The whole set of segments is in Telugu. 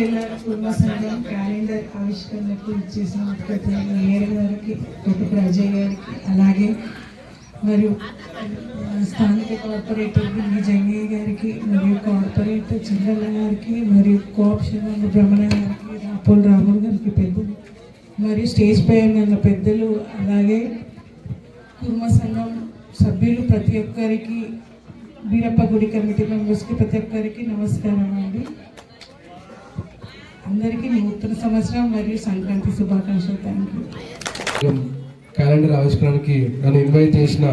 శ్రీశైల కుటుంబ సంఘం క్యాలెండర్ ఆవిష్కరణకు ఇచ్చేసిన ప్రతి మేయర్ గారికి కొట్టు అజయ్ గారికి అలాగే మరియు స్థానిక కార్పొరేటర్ గి జంగయ్య గారికి మరియు కార్పొరేటర్ చంద్రన్న గారికి మరియు కోఆప్షన్ భ్రమణ గారికి రాపోల్ రాములు గారికి పెద్దలు మరియు స్టేజ్ పై ఉన్న పెద్దలు అలాగే కుర్మ సంఘం సభ్యులు ప్రతి ఒక్కరికి వీరప్ప గుడి కమిటీ మెంబర్స్కి ప్రతి ఒక్కరికి నమస్కారం అండి. అందరికీ నూతన సంవత్సరం మరియు సంక్రాంతి శుభాకాంక్షలు. థ్యాంక్ యూ క్యాలెండర్ ఆవిష్కరణకి నన్ను ఇన్వైట్ చేసిన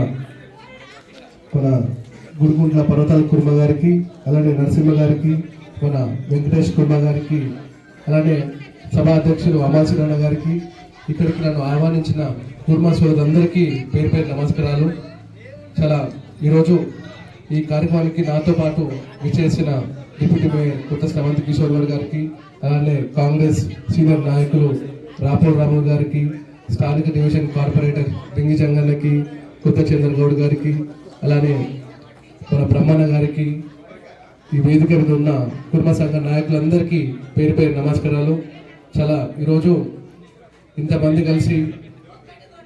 మన గుడిగుంట్ల పర్వతాల కుర్మ గారికి అలానే నరసింహ గారికి మన వెంకటేష్ కుర్మ గారికి అలానే సభా అధ్యక్షులు అమాసిరాణ గారికి ఇక్కడికి నన్ను ఆహ్వానించిన కుర్మ సోదరులందరికీ పేరు పేరు నమస్కారాలు. చాలా ఈరోజు ఈ కార్యక్రమానికి నాతో పాటు విచ్చేసిన డిప్యూటీ మేయర్ కొత్త శ్రవంతి కిషోర్ గారికి అలానే కాంగ్రెస్ సీనియర్ నాయకులు రాపూర్ రాము గారికి స్థానిక డివిజన్ కార్పొరేటర్ రింగి జంగన్నకి కొత్త చంద్రగౌడ్ గారికి అలానే మన బ్రహ్మణ గారికి ఈ వేదిక మీద ఉన్న కుటుంబ సంఘ నాయకులందరికీ పేరు పేరు నమస్కారాలు. చాలా ఈరోజు ఇంతమంది కలిసి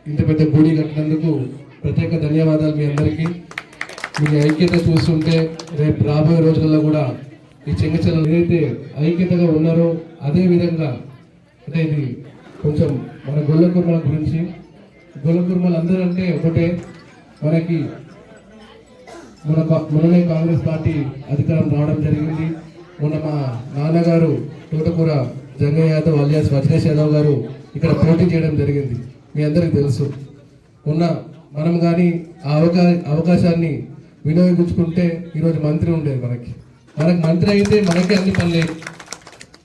ఇంత పెద్ద గుడి కట్టినందుకు ప్రత్యేక ధన్యవాదాలు మీ అందరికీ. మీ ఐక్యత చూస్తుంటే రేపు రాబోయే రోజుల్లో కూడా ఈ చెంగచెల్ల ఏదైతే ఐక్యతగా ఉన్నారో అదే విధంగా అంటే ఇది కొంచెం మన గొల్ల కుర్మల గురించి. గొల్ల కుర్మలు అందరూ అంటే ఒకటే మనకి మన మననే కాంగ్రెస్ పార్టీ అధికారం రావడం జరిగింది. మొన్న మా నాన్నగారు తోటకూర జంగయ్య యాదవ్ అలియాస్ వజ్రేష్ యాదవ్ గారు ఇక్కడ పోటీ చేయడం జరిగింది. మీ అందరికీ తెలుసు. ఉన్న మనం కానీ ఆ అవకా అవకాశాన్ని వినియోగించుకుంటే ఈరోజు మంత్రి ఉండేది మనకి. మనకి మంత్రి అయితే మనకే అన్ని పనులే.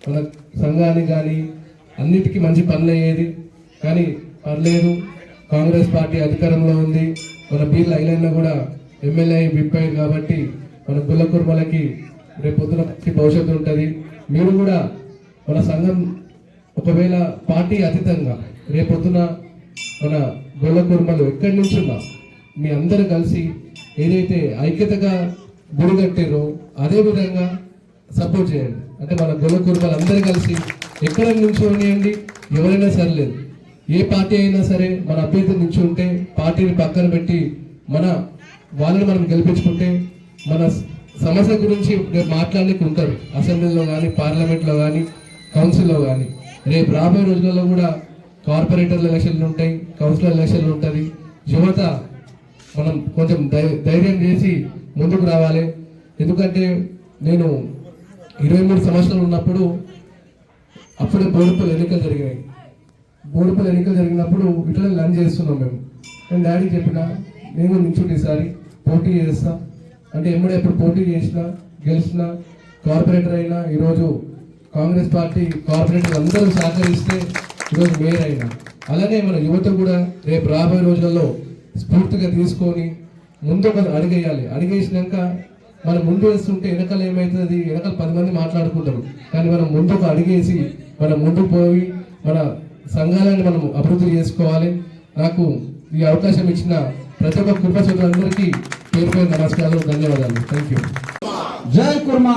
మన సంఘానికి కానీ అన్నిటికీ మంచి పనులు అయ్యేది కానీ పర్లేదు కాంగ్రెస్ పార్టీ అధికారంలో ఉంది. మన బీల్ ఐలైనా కూడా ఎమ్మెల్యే విప్ అయ్యారు కాబట్టి మన గుల్ల కుర్మలకి రేపు పొద్దున భవిష్యత్తు ఉంటుంది. మీరు కూడా మన సంఘం ఒకవేళ పార్టీ అతీతంగా రేపొద్దున మన గొల్ల కుర్మలు ఎక్కడి నుంచి ఉన్నా మీ అందరూ కలిసి ఏదైతే ఐక్యతగా గుడి అదేవిధంగా సపోర్ట్ చేయండి. అంటే మన గొల్ల కుర్మలు అందరూ కలిసి ఎక్కడ నిల్చోనియండి? ఎవరైనా సరేలేదు ఏ పార్టీ అయినా సరే మన అభ్యర్థి నిల్చుంటే పార్టీని పక్కన పెట్టి మన వాళ్ళని మనం గెలిపించుకుంటే మన సమస్య గురించి రేపు మాట్లాడడానికి ఉంటారు. అసెంబ్లీలో కానీ పార్లమెంట్లో కానీ కౌన్సిల్లో కానీ రేపు రాబోయే రోజులలో కూడా కార్పొరేటర్ల ఎలక్షన్లు ఉంటాయి కౌన్సిలర్ ఎలక్షన్లు ఉంటుంది. యువత మనం కొంచెం ధైర్యం చేసి ముందుకు రావాలి. ఎందుకంటే నేను ఇరవై మూడు సంవత్సరాలు ఉన్నప్పుడు అప్పుడే బోడుపల్లి ఎన్నికలు జరిగాయి బోడుపల్లి ఎన్నికలు జరిగినప్పుడు ఇట్లా లంచ్ చేస్తున్నాం మేము. నేను డాడీ చెప్పిన నేను నించుంటే ఈసారి పోటీ చేస్తా. అంటే ఎమ్మడే ఎప్పుడు పోటీ చేసినా గెలిచినా కార్పొరేటర్ అయినా ఈరోజు కాంగ్రెస్ పార్టీ కార్పొరేటర్ అందరూ సహకరిస్తే ఈరోజు మేయర్ అయినా. అలానే మన యువత కూడా రేపు రాబోయే రోజులలో స్ఫూర్తిగా తీసుకొని ముందు అడిగేయాలి. అడిగేసినాక మనం ముందు వేస్తుంటే వెనకాల ఏమవుతుంది వెనకాల పది మంది మాట్లాడుకుంటారు. కానీ మనం ముందుకు అడిగేసి మనం ముందుకు పోయి మన సంఘాలను మనం అభివృద్ధి చేసుకోవాలి. నాకు ఈ అవకాశం ఇచ్చిన ప్రతి ఒక్క కుటుంబ సోదరులందరికీ పేరు పేరు నమస్కారాలు ధన్యవాదాలు. థ్యాంక్ యూ జై కుర్మా!